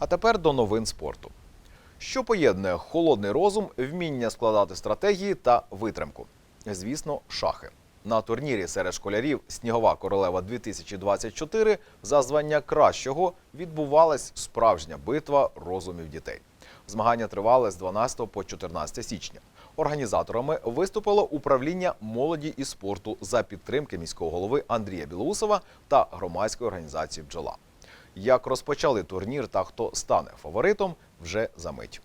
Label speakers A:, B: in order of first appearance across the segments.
A: А тепер до новин спорту. Що поєднує холодний розум, вміння складати стратегії та витримку? Звісно, шахи. На турнірі серед школярів Снігова королева 2024 за звання кращого відбувалась справжня битва розумів дітей. Змагання тривали з 12 по 14 січня. Організаторами виступило управління молоді і спорту за підтримки міського голови Андрія Білоусова та громадської організації Бджола. Як розпочали турнір та хто стане фаворитом, вже за мить.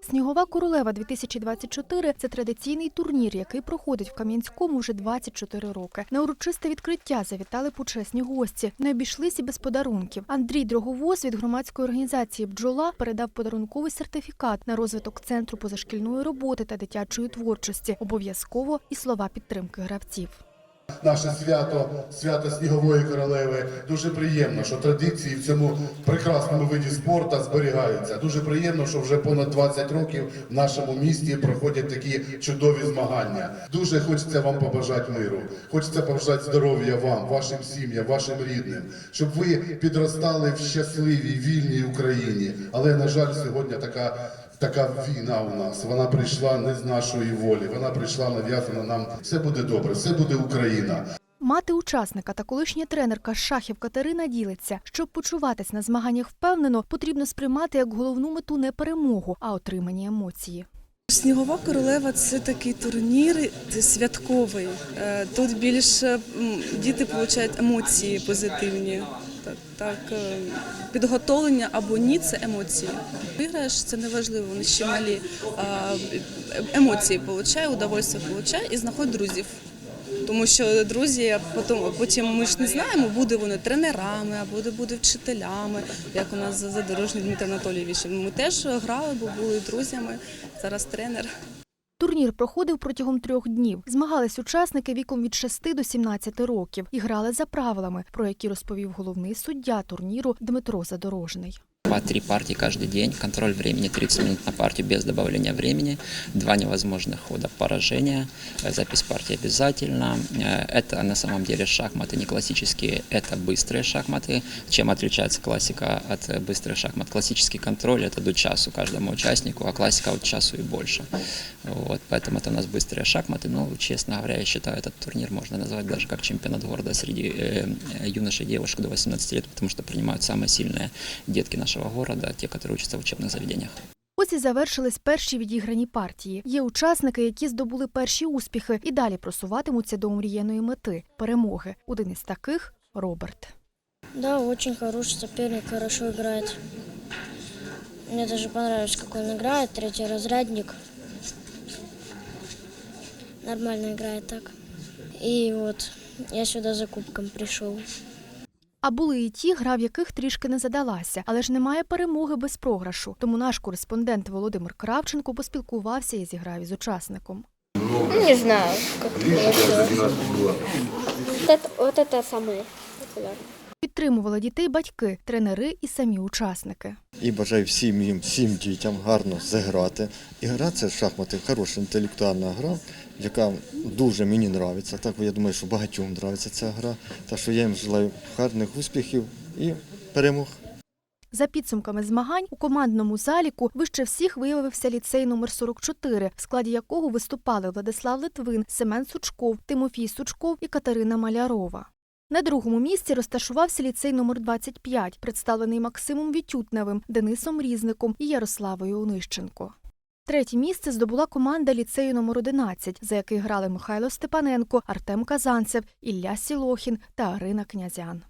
B: Снігова королева 2024 – це традиційний турнір, який проходить в Кам'янському вже 24 роки. На урочисте відкриття завітали почесні гості. Не обійшлися без подарунків. Андрій Дроговоз від громадської організації Бджола передав подарунковий сертифікат на розвиток центру позашкільної роботи та дитячої творчості. Обов'язково і слова підтримки гравців.
C: Наше свято, свято Снігової королеви. Дуже приємно, що традиції в цьому прекрасному виді спорту зберігаються. Дуже приємно, що вже понад 20 років в нашому місті проходять такі чудові змагання. Дуже хочеться вам побажати миру. Хочеться побажати здоров'я вам, вашим сім'ям, вашим рідним, щоб ви підростали в щасливій вільній Україні. Але на жаль, сьогодні така. Така війна у нас, вона прийшла не з нашої волі, вона прийшла нав'язана нам. Все буде добре, все буде Україна.
B: Мати учасника та колишня тренерка шахів Катерина ділиться, щоб почуватись на змаганнях впевнено, потрібно сприймати як головну мету не перемогу, а отримані емоції.
D: Снігова королева це такий турнір святковий. Е, Тут більше діти отримують емоції позитивні. Так, так, е, підготовлення або ні це емоції. Виграєш, це неважливо, вони ще малі емоції отримує, удовольствие отримує і знаходить друзів. Тому що друзі, потім, потім ми ж не знаємо, буде вони тренерами, а буде, буде вчителями, як у нас задорожний Дмитро Анатолійович. Ми теж грали, бо були друзями. Зараз тренер.
B: Турнір проходив протягом трьох днів. Змагались учасники віком від 6 до 17 років і грали за правилами, про які розповів головний суддя турніру Дмитро Задорожний.
E: Два-три партии каждый день, контроль времени 30 минут на партию без добавления времени, два невозможных хода поражения, э, запись партии обязательно. Э, Это на самом деле шахматы не классические, это быстрые шахматы. Чем отличается классика от э, быстрых шахмат? Классический контроль это до часу каждому участнику, а классика от часу и больше. Вот, поэтому это у нас быстрые шахматы. Но, честно говоря, я считаю, этот турнир можно назвать даже как чемпионат города среди э, юношей и девушек до 18 лет, потому что принимают самые сильные детки нашего города, те, которые учатся в учебных заведениях.
B: Ось і завершились перші відіграні партії. Є учасники, які здобули перші успіхи і далі просуватимуться до омріяної мети перемоги. Один із таких Роберт.
F: Да, очень хороший соперник, хорошо играет. Мне даже понравилось, как он играет, третий разрядник. Нормально играет так. И вот я сюда за кубком пришел.
B: А були і ті, гра в яких трішки не задалася, але ж немає перемоги без програшу. Тому наш кореспондент Володимир Кравченко поспілкувався і зіграв із учасником.
F: Не знаю, як це. Вот это, самое популярное.
B: Підтримували дітей батьки, тренери і самі учасники.
G: І бажаю всім їм, всім дітям гарно зіграти. І гра це шахмати хороша інтелектуальна гра, яка дуже мені подобається. Так я думаю, що багатьом подобається ця гра. Так що я їм желаю гарних успіхів і перемог.
B: За підсумками змагань у командному заліку вище всіх виявився ліцей номер 44, в складі якого виступали Владислав Литвин, Семен Сучков, Тимофій Сучков і Катерина Малярова. На другому місці розташувався ліцей номер 25, представлений Максимом Вітютневим, Денисом Різником і Ярославою Онищенко. Третє місце здобула команда ліцею номер 11, за який грали Михайло Степаненко, Артем Казанцев, Ілля Сілохін та Арина Князян.